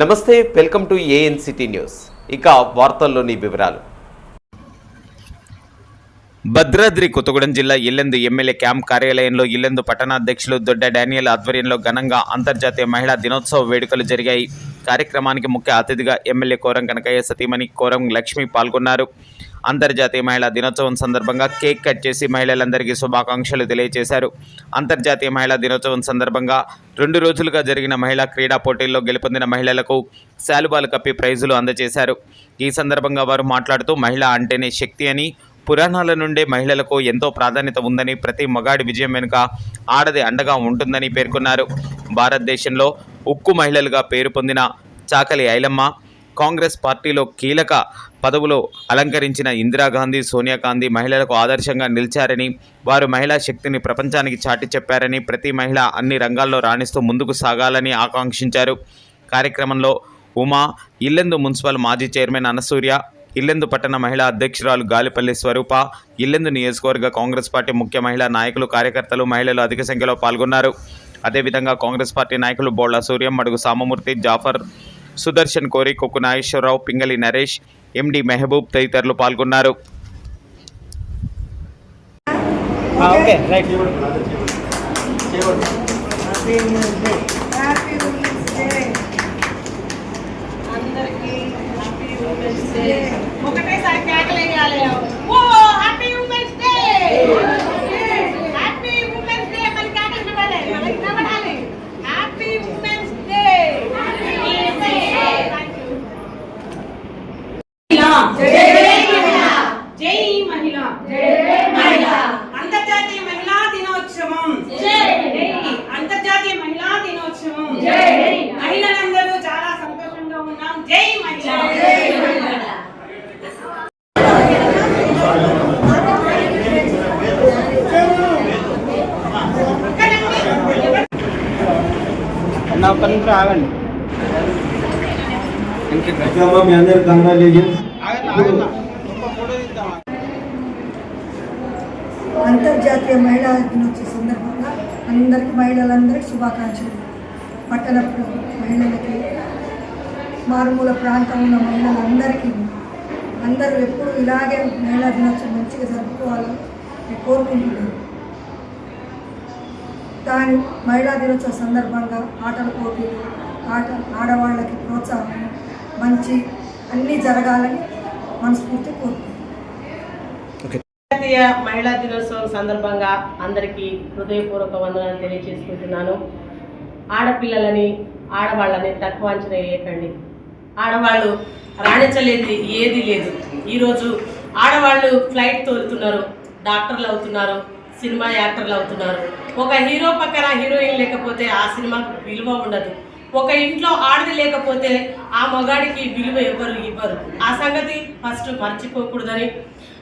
నమస్తే welcome to A N city news. ఇక వార్తల్లోని వివరాలు. భద్రాద్రి కొత్తగూడెం జిల్లా ఇల్లెందు ఎమ్మెల్యే క్యాంప్ కార్యాలయంలో ఇల్లెందు పట్టణాధ్యక్షులు దొడ్డ డానియల్ ఆధ్వర్యంలో ఘనంగా అంతర్జాతీయ మహిళా దినోత్సవ వేడుకలు జరిగాయి. కార్యక్రమానికి ముఖ్య అతిథిగా ఎమ్మెల్యే కోరం కనకయ్య సతీమణి కోరం లక్ష్మి పాల్గొన్నారు. అంతర్జాతీయ మహిళా దినోత్సవం సందర్భంగా కేక్ కట్ చేసి మహిళలందరికీ శుభాకాంక్షలు తెలియజేశారు. అంతర్జాతీయ మహిళా దినోత్సవం సందర్భంగా రెండు రోజులుగా జరిగిన మహిళా క్రీడా పోటీల్లో గెలుపొందిన మహిళలకు శాలుబాలు కప్పి ప్రైజులు అందజేశారు. ఈ సందర్భంగా వారు మాట్లాడుతూ మహిళ అంటేనే శక్తి అని పురాణాల నుండే మహిళలకు ఎంతో ప్రాధాన్యత ఉందని ప్రతి మగాడి విజయం వెనుక ఆడది అండగా ఉంటుందని పేర్కొన్నారు. భారతదేశంలో ఉక్కు మహిళలుగా పేరు పొందిన చాకలి ఐలమ్మ కాంగ్రెస్ పార్టీలో కీలక పదవులు అలంకరించిన ఇందిరాగాంధీ సోనియా గాంధీ మహిళలకు ఆదర్శంగా నిలిచారని వారు మహిళా శక్తిని ప్రపంచానికి చాటి చెప్పారని ప్రతి మహిళ అన్ని రంగాల్లో రాణిస్తూ ముందుకు సాగాలని ఆకాంక్షించారు. కార్యక్రమంలో ఉమా ఇల్లెందు మున్సిపల్ మాజీ చైర్మన్ అనసూర్య ఇల్లెందు పట్టణ మహిళా అధ్యక్షురాలు గాలిపల్లి స్వరూప ఇల్లెందు నియోజకవర్గ కాంగ్రెస్ పార్టీ ముఖ్య మహిళా నాయకులు కార్యకర్తలు మహిళలు అధిక సంఖ్యలో పాల్గొన్నారు. అదేవిధంగా కాంగ్రెస్ పార్టీ నాయకులు బోళ్ళ సూర్యం మడుగు సామమూర్తి జాఫర్ సుదర్శన్ కోరి కొక్కు నాగేశ్వరరావు పింగళి నరేష్ ఎండి మెహబూబ్ తదితరులు పాల్గొన్నారు. Okay right. Happy women's day అందరికీ ఒకటేసారి కేకలు వేయాలి ఓ happy women's day happy women's day మరి కేకలు పెట్టాలి మనకి నవ్వాలి హ్యాపీ ఉమెన్స్ డే జై మహిళ అంతర్జాతీయ మహిళా దినోత్సవం అంతర్జాతీయ మహిళా దినోత్సవం మహిళలందరూ చాలా సంతోషంగా ఉన్నాం జై మహిళ అన్న ఒక్క నిమిషం ఆగండి. మీ అంతర్జాతీయ మహిళా దినోత్సవ సందర్భంగా అందరికి మహిళలందరికీ శుభాకాంక్షలు. పట్టణ మహిళలకి మారుమూల ప్రాంతం ఉన్న మహిళలందరికీ అందరూ ఎప్పుడు ఇలాగే మహిళా దినోత్సవం మంచిగా జరుపుకోవాలని నేను కోరుకుంటున్నాను. దాని మహిళా దినోత్సవ సందర్భంగా ఆటల పోటీలు ఆట ఆడవాళ్ళకి ప్రోత్సాహం మంచి అన్నీ జరగాలని మనస్ఫూర్తి కోరుకుంటున్నాను. జాతీయ మహిళా దినోత్సవం సందర్భంగా అందరికీ హృదయపూర్వక వందనాలు తెలియజేసుకుంటున్నాను ఆడపిల్లలని ఆడవాళ్ళని తక్కువ అంచనా వేయకండి. ఆడవాళ్ళు రాణించలేదు ఏది లేదు. ఈరోజు ఆడవాళ్ళు ఫ్లైట్ తోలుతున్నారు డాక్టర్లు అవుతున్నారు సినిమా యాక్టర్లు అవుతున్నారు. ఒక హీరో పక్కన హీరోయిన్ లేకపోతే ఆ సినిమాకు విలువ ఉండదు. ఒక ఇంట్లో ఆడది లేకపోతే ఆ మగాడికి విలువ ఎవరు ఇవ్వరు. ఆ సంగతి ఫస్ట్ మర్చిపోకూడదని.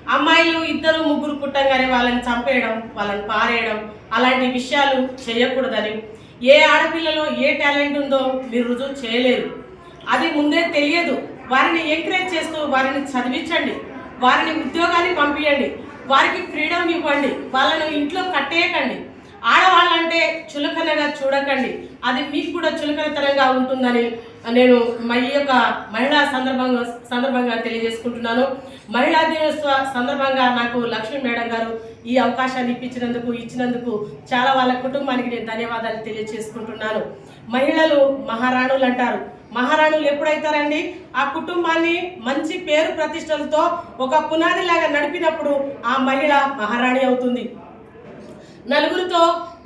అమ్మాయిలు ఇద్దరు ముగ్గురు పుట్టంగానే వాళ్ళని చంపేయడం వాళ్ళని పారేయడం అలాంటి విషయాలు చేయకూడదని. ఏ ఆడపిల్లలో ఏ టాలెంట్ ఉందో మీరు రుజువు చేయలేరు. అది ముందే తెలియదు. వారిని ఎంకరేజ్ చేస్తూ వారిని చదివించండి. వారిని ఉద్యోగాన్ని పంపించండి వారికి ఫ్రీడమ్ ఇవ్వండి. వాళ్ళను ఇంట్లో కట్టేయకండి. ఆడవాళ్ళంటే చులకనగా చూడకండి. అది మీకు కూడా చులకనతరంగా ఉంటుందని నేను మా యొక్క మహిళా సందర్భంగా సందర్భంగా తెలియజేసుకుంటున్నాను. మహిళా దినోత్సవ సందర్భంగా నాకు లక్ష్మీ మేడం గారు ఈ అవకాశాన్ని ఇప్పించినందుకు ఇచ్చినందుకు చాలా వాళ్ళ కుటుంబానికి నేను ధన్యవాదాలు తెలియజేసుకుంటున్నాను. మహిళలు మహారాణులు అంటారు. మహారాణులు ఎప్పుడైతారండి? ఆ కుటుంబాన్ని మంచి పేరు ప్రతిష్టలతో ఒక పునాదిలాగా నడిపినప్పుడు ఆ మహిళ మహారాణి అవుతుంది. నలుగురితో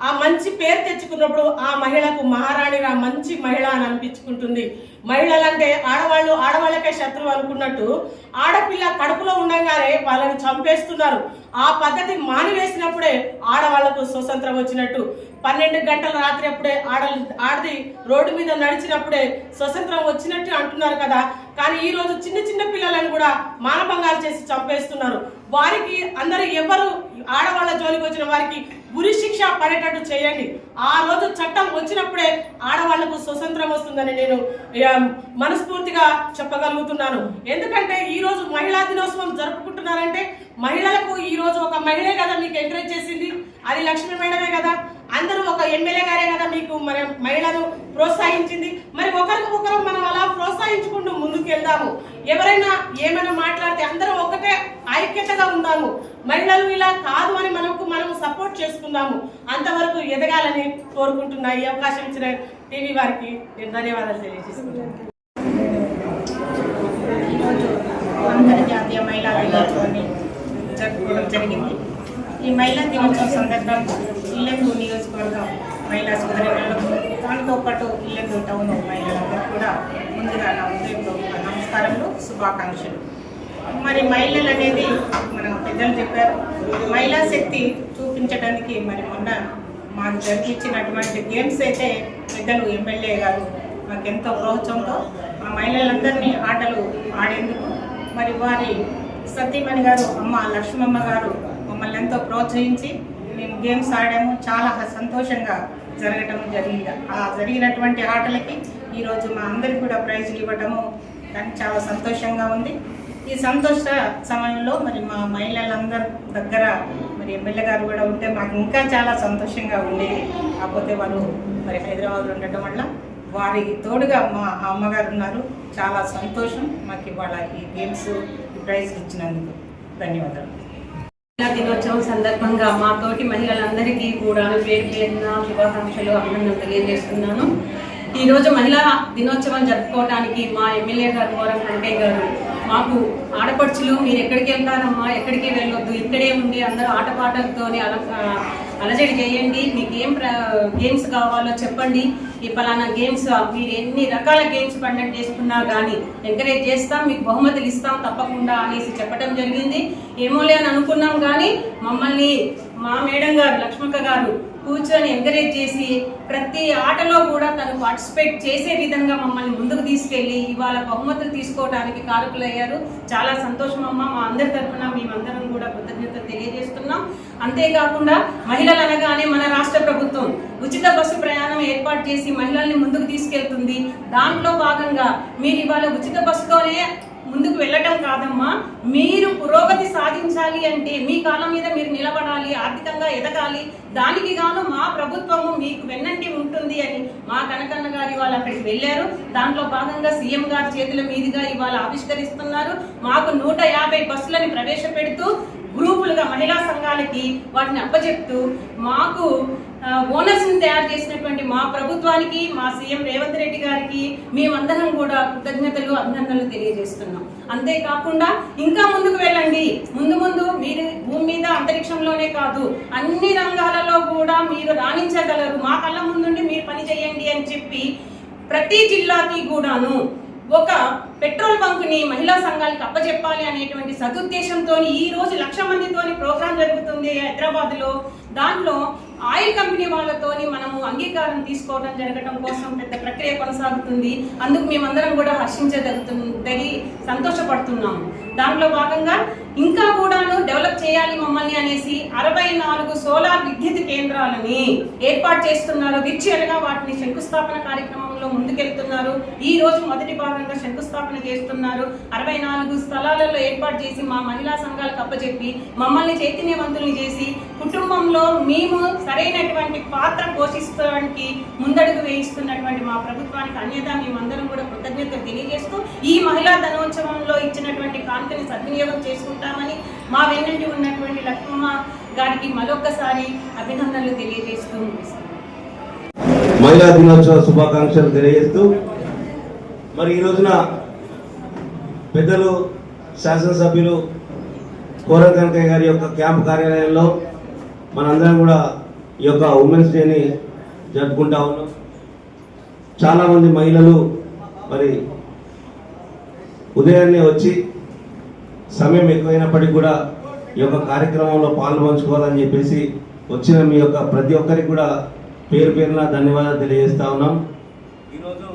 ఆ మంచి పేరు తెచ్చుకున్నప్పుడు ఆ మహిళకు మహారాణిగా మంచి మహిళ అని అనిపించుకుంటుంది. మహిళలంటే ఆడవాళ్ళు ఆడవాళ్ళకే శత్రువు అనుకున్నట్టు ఆడపిల్ల కడుపులో ఉండగానే వాళ్ళని చంపేస్తున్నారు. ఆ పద్ధతి మానివేసినప్పుడే ఆడవాళ్ళకు స్వతంత్రం వచ్చినట్టు. పన్నెండు గంటల రాత్రి అప్పుడే ఆడ ఆడది రోడ్డు మీద నడిచినప్పుడే స్వతంత్రం వచ్చినట్టు అంటున్నారు కదా. కానీ ఈ రోజు చిన్న చిన్న పిల్లలను కూడా మానభంగాలు చేసి చంపేస్తున్నారు. వారికి అందరూ ఎవరు ఆడవాళ్ళ జోలికి వచ్చిన వారికి ఉరి శిక్ష పడేటట్టు చేయండి. ఆ రోజు చట్టం వచ్చినప్పుడే ఆడవాళ్ళకు స్వతంత్రం వస్తుందని నేను మనస్ఫూర్తిగా చెప్పగలుగుతున్నాను. ఎందుకంటే ఈ రోజు మహిళా దినోత్సవం జరుపుకుంటున్నారంటే మహిళలకు ఈ రోజు ఒక మహిళే కదా మీకు ఎంకరేజ్ చేసింది. అది లక్ష్మీ మేడమే కదా. అందరూ ఒక ఎమ్మెల్యే గారే కదా మీకు మరి మహిళను ప్రోత్సహించింది. మరి ఒకరికి ఒకరు మనం అలా ప్రోత్సహించుకుంటూ ముందుకు వెళ్దాము ఎవరైనా ఏమైనా మాట్లాడితే అందరూ ఒకటే ఐక్యతగా ఉందాము. మహిళలు ఇలా కాదు అని మనకు మనం సపోర్ట్ చేసుకుందాము. అంతవరకు ఎదగాలని కోరుకుంటున్నా ఈ అవకాశం ఇచ్చిన టీవీ వారికి నేను ధన్యవాదాలు తెలియజేసుకుంటాను అంతర్జాతీయ మహిళా దినోత్సవాన్ని జరుపుకోవడం జరిగింది. ఈ మహిళా దినోత్సవం సందర్భంగా ఇల్లెందు నియోజకవర్గం మహిళా సోదరులకు దాంతో పాటు ఇల్లెందు టౌన్ మహిళలందరూ కూడా ముందుగా నా ఉదయంపూర్వక నమస్కారములు శుభాకాంక్షలు. మరి మహిళలు అనేది మన పెద్దలు చెప్పారు మహిళా శక్తి చూపించడానికి మరి మొన్న మాకు జరిపించినటువంటి గేమ్స్ అయితే పెద్దలు ఎమ్మెల్యే గారు మాకెంతో ప్రోత్సాహంతో మా మహిళలందరినీ ఆటలు ఆడేందుకు మరి వారి సతీమణి గారు అమ్మ లక్ష్మమ్మ గారు మమ్మల్ని ఎంతో ప్రోత్సహించి మేము గేమ్స్ ఆడాము. చాలా సంతోషంగా జరగటం జరిగింది. ఆ జరిగినటువంటి ఆటలకి ఈరోజు మా అందరికి కూడా ప్రైజులు ఇవ్వటము దానికి చాలా సంతోషంగా ఉంది. ఈ సంతోష సమయంలో మరి మా మహిళలందరి దగ్గర మరి ఎమ్మెల్యే గారు కూడా ఉంటే మాకు ఇంకా చాలా సంతోషంగా ఉండేది. కాకపోతే వాళ్ళు మరి హైదరాబాద్లో ఉండటం వల్ల వారి తోడుగా మా అమ్మగారు ఉన్నారు. చాలా సంతోషం. మాకు ఇవాళ ఈ గేమ్స్ ప్రైజ్ ఇచ్చినందుకు ధన్యవాదాలు. మహిళా దినోత్సవం సందర్భంగా మా తోటి మహిళలందరికీ కూడా పేరు పేరున శుభాకాంక్షలు అభినందనలు తెలియజేస్తున్నాను. ఈరోజు మహిళా దినోత్సవం జరుపుకోవడానికి మా ఎమ్మెల్యే గారు మోరం వెంకయ్య గారు. మాకు ఆడపడుచులు మీరు ఎక్కడికి వెళ్తారమ్మా? ఎక్కడికి వెళ్ళొద్దు? ఇక్కడే ఉండి అందరూ ఆటపాటలతోని అల అలజడి చేయండి. మీకు ఏం ప్ర- గేమ్స్ కావాలో చెప్పండి. ఈ పలానా గేమ్స్ మీరు ఎన్ని రకాల గేమ్స్ కండక్ట్ చేసుకున్నా కానీ ఎంకరేజ్ చేస్తాం మీకు బహుమతులు ఇస్తాం తప్పకుండా అనేసి చెప్పడం జరిగింది. ఏమోలే అని అనుకున్నాం కానీ మమ్మల్ని మా మేడం గారు లక్ష్మక్క గారు కూర్చొని ఎంకరేజ్ చేసి ప్రతి ఆటలో కూడా తను పార్టిసిపేట్ చేసే విధంగా మమ్మల్ని ముందుకు తీసుకెళ్ళి ఇవాళ బహుమతులు తీసుకోవడానికి కారకులయ్యారు. చాలా సంతోషం అమ్మ. మా అందరి తరఫున మేమందరం చేస్తున్నాం అంతేకాకుండా మహిళలు అనగానే మన రాష్ట్ర ప్రభుత్వం ఉచిత బస్సు ప్రయాణం ఏర్పాటు చేసి మహిళల్ని ముందుకు తీసుకెళ్తుంది. దాంట్లో భాగంగా మీరు ఇవాళ ఉచిత బస్సుతోనే ముందుకు వెళ్ళటం కాదమ్మా మీరు పురోగతి సాధించాలి అంటే మీ కాలం మీద మీరు నిలబడాలి ఆర్థికంగా ఎదగాలి దానికి గాను మా ప్రభుత్వము మీకు వెన్నంటి ఉంటుంది అని మా కనకన్న గారు ఇవాళ అక్కడికి వెళ్ళారు. దాంట్లో భాగంగా సీఎం గారి చేతుల మీదుగా ఇవాళ ఆవిష్కరిస్తున్నారు. మాకు నూట యాభై బస్సులని ప్రవేశపెడుతూ గ్రూపులుగా మహిళా సంఘాలకి వాటిని అప్పచెప్తూ మాకు ఓనర్స్ తయారు చేసినటువంటి మా ప్రభుత్వానికి మా సీఎం రేవంత్ రెడ్డి గారికి మేమందరం కూడా కృతజ్ఞతలు అభినందనలు తెలియజేస్తున్నాం. అంతేకాకుండా ఇంకా ముందుకు వెళ్ళండి. ముందు ముందు మీరు భూమి మీద అంతరిక్షంలోనే కాదు అన్ని రంగాలలో కూడా మీరు రాణించగలరు. మా కళ్ళ ముందుండి మీరు పని చేయండి అని చెప్పి ప్రతి జిల్లాకి కూడాను ఒక పెట్రోల్ బంక్ని మహిళా సంఘాలకు అప్పచెప్పాలి అనేటువంటి సదుద్దేశంతో ఈ రోజు లక్ష మందితోని ప్రోగ్రాం జరుగుతుంది హైదరాబాద్లో దాంట్లో ఆయిల్ కంపెనీ వాళ్ళతోని మనము అంగీకారం తీసుకోవడం జరగడం కోసం పెద్ద ప్రక్రియ కొనసాగుతుంది. అందుకు మేమందరం కూడా హర్షించదగుతుంది సంతోషపడుతున్నాము. దాంట్లో భాగంగా ఇంకా కూడాను డెవలప్ చేయాలి మమ్మల్ని అనేసి అరవై నాలుగు సోలార్ విద్యుత్ కేంద్రాలని ఏర్పాటు చేస్తున్నారు. విర్చువల్గా వాటిని శంకుస్థాపన కార్యక్రమంలో ముందుకెళ్తున్నారు. ఈ రోజు మొదటి భాగంగా శంకుస్థాపన చేస్తున్నారు. అరవై నాలుగు స్థలాలలో ఏర్పాటు చేసి మా మహిళా సంఘాలకు అప్పచెప్పి మమ్మల్ని చైతన్యవంతుల్ని చేసి కుటుంబంలో మేము సరైనటువంటి పాత్ర పోషించడానికి ముందడుగు వేయిస్తున్నటువంటి మా ప్రభుత్వానికి అన్యత మేమందరం కూడా కృతజ్ఞతలు తెలియజేస్తూ ఈ మహిళా దినోత్సవంలో ఇచ్చినటువంటి కాంతిని సద్వినియోగం చేసుకుంటామని మా వెన్నంటి ఉన్నటువంటి లక్ష్మమ్మ గారికి మరొకసారి అభినందనలు తెలియజేస్తూ మహిళా దినోత్సవ శుభాకాంక్షలు తెలియజేస్తూ మరి ఈ రోజున పెద్దలు శాసనసభ్యులు కోరం కనకయ్య గారి యొక్క క్యాంప్ కార్యాలయంలో మనందరం కూడా ఈ యొక్క ఉమెన్స్ డేని జరుపుకుంటా ఉన్నాం. చాలామంది మహిళలు మరి ఉదయాన్నే వచ్చి సమయం ఎక్కువైనప్పటికీ కూడా ఈ యొక్క కార్యక్రమంలో పాల్పంచుకోవాలని చెప్పేసి వచ్చిన మీ యొక్క ప్రతి ఒక్కరికి కూడా పేరు పేరున ధన్యవాదాలు తెలియజేస్తా ఉన్నాం. ఈరోజు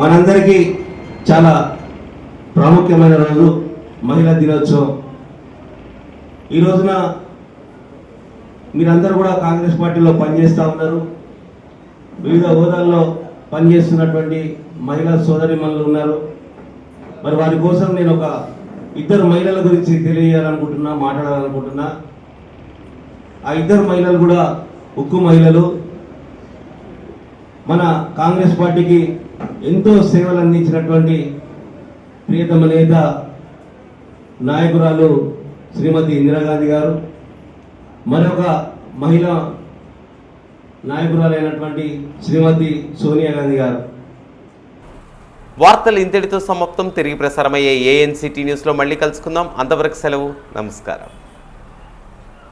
మనందరికీ చాలా ప్రాముఖ్యమైన రోజు మహిళా దినోత్సవం. ఈ రోజున మీరందరూ కూడా కాంగ్రెస్ పార్టీలో పనిచేస్తూ ఉన్నారు. వివిధ హోదాల్లో పనిచేస్తున్నటువంటి మహిళా సోదరిమణులు ఉన్నారు. మరి వారి కోసం నేను ఒక ఇద్దరు మహిళల గురించి తెలియజేయాలనుకుంటున్నా మాట్లాడాలనుకుంటున్నా. ఆ ఇద్దరు మహిళలు కూడా ఉక్కు మహిళలు. మన కాంగ్రెస్ పార్టీకి ఎంతో సేవలు అందించినటువంటి ప్రియతమ నేత నాయకురాలు శ్రీమతి ఇందిరాగాంధీ గారు మరొక మహిళ నాయకురాలైనటువంటి శ్రీమతి సోనియా గాంధీ గారు. వార్తలు ఇంతటితో సమాప్తం. తిరిగి ప్రసారమయ్యే ఏఎన్సిటీ న్యూస్లో మళ్ళీ కలుసుకుందాం. అంతవరకు సెలవు. నమస్కారం.